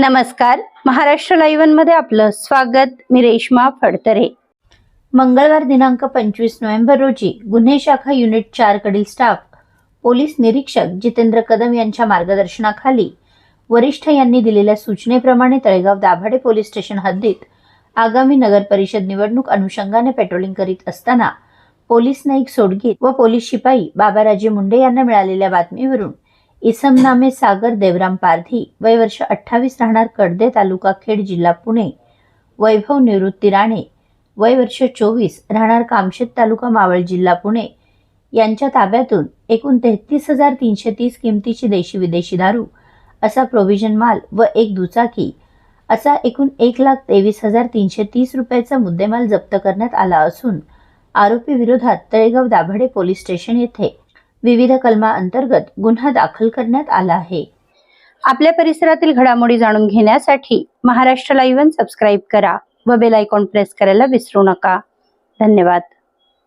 नमस्कार. महाराष्ट्र लाईव्हमध्ये आपलं स्वागत. मी रेश्मा फडतरे. मंगळवार दिनांक पंचवीस नोव्हेंबर रोजी गुन्हे शाखा युनिट चार कडील स्टाफ पोलीस निरीक्षक जितेंद्र कदम यांच्या मार्गदर्शनाखाली वरिष्ठ यांनी दिलेल्या सूचनेप्रमाणे तळेगाव दाभाडे पोलीस स्टेशन हद्दीत आगामी नगर परिषद निवडणूक अनुषंगाने पेट्रोलिंग करीत असताना पोलीस नाईक सोडगीत व पोलीस शिपाई बाबाराजे मुंडे यांना मिळालेल्या बातमीवरून इसम नामे सागर देवराम पारधी वय वर्ष अठ्ठावीस राहणार कडदे तालुका खेड जिल्हा पुणे. वैभव निवृत्ती राणे वय वर्ष चोवीस राहणार कामशेत तालुका मावळ जिल्हा पुणे. यांच्या ताब्यातून एकूण तेहतीस हजार तीनशे तीस किमतीची देशी विदेशी दारू असा प्रोव्हिजन माल व एक दुचाकी असा एकूण एक लाख तेवीस हजार तीनशे तीस रुपयाचा मुद्देमाल जप्त करण्यात आला असून आरोपी विरोधात तळेगाव दाभाडे पोलीस स्टेशन येथे विविध कलमा अंतर्गत गुन्हा दाखल करण्यात आला आहे. आपल्या परिसरातील घडामोडी जाणून घेण्यासाठी महाराष्ट्र लाईव्ह सबस्क्राईब करा व बेल आयकॉन प्रेस करायला विसरू नका. धन्यवाद.